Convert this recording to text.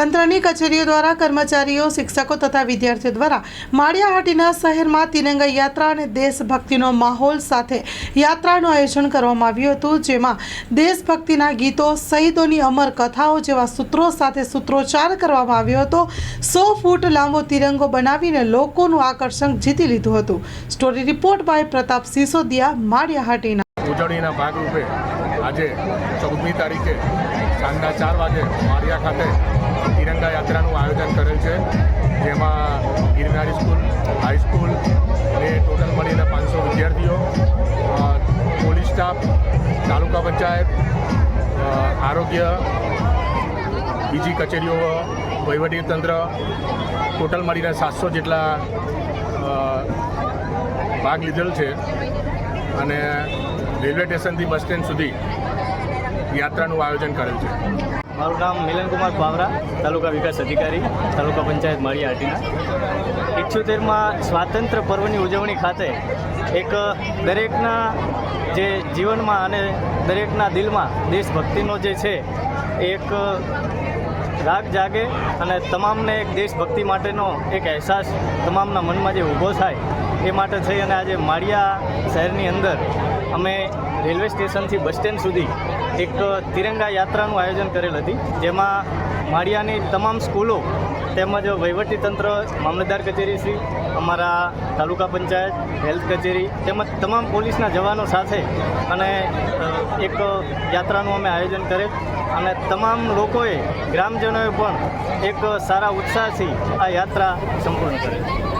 તંત્રની કચેરીઓ દ્વારા કર્મચારીઓ, શિક્ષકો તથા વિદ્યાર્થીઓ દ્વારા માળિયાહાટીના શહેરમાં તિરંગા યાત્રા અને દેશભક્તિનો માહોલ સાથે યાત્રાનું આયોજન કરવામાં આવ્યું હતું, જેમાં દેશભક્તિના ગીતો, શહીદોની અમર કથાઓ જેવા સૂત્રો સાથે સૂત્રોચ્ચાર કરવામાં આવ્યો હતો. સો ફૂટ લાંબો તિરંગો બનાવીને લોકોનું આકર્ષણ જીતી લીધું હતું. Story report by Pratap Sisodiya Maliyahatina. ઉજવણીના ભાગરૂપે આજે ચૌદમી તારીખે સાંજના ચાર વાગે મારિયા ખાતે તિરંગા યાત્રાનું આયોજન કરેલ છે. જેમાં ગિરનારી સ્કૂલ હાઈસ્કૂલ અને ટોટલ મળીને પાંચસો વિદ્યાર્થીઓ પોલીસ સ્ટાફ, તાલુકા પંચાયત આરોગ્ય, બીજી કચેરીઓ વહીવટી તંત્ર ટોટલ મળીને સાતસો જેટલા ભાગ લીધેલ છે. અને રેલવે સ્ટેશનથી બસ સ્ટેન્ડ સુધી યાત્રાનું આયોજન કરેલ છે. મારું નામ મિલનકુમાર પાવરા તાલુકા વિકાસ અધિકારી, તાલુકા પંચાયત માળિયાહાટીના ઇઠ્યોતેરમાં સ્વાતંત્ર્ય પર્વની ઉજવણી ખાતે એક, દરેકના જે જીવનમાં અને દરેકના દિલમાં દેશભક્તિનો જે છે એક રાગ જાગે અને તમામને એક દેશભક્તિ માટેનો એક અહેસાસ તમામના મનમાં જે ઊભો થાય એ માટે થઈ અને આજે માળિયા શહેરની અંદર અમે રેલવે સ્ટેશનથી બસ સ્ટેન્ડ સુધી એક તિરંગા યાત્રાનું આયોજન કરેલ હતી, જેમાં માળિયાની તમામ સ્કૂલો તેમજ વહીવટીતંત્ર, મામલતદાર કચેરી શ્રી, અમારા તાલુકા પંચાયત, હેલ્થ કચેરી તેમજ તમામ પોલીસના જવાનો સાથે અને એક યાત્રાનું અમે આયોજન કરેલ અને તમામ લોકોએ, ગ્રામજનોએ પણ એક સારા ઉત્સાહથી આ યાત્રા સંપૂર્ણ કરેલ.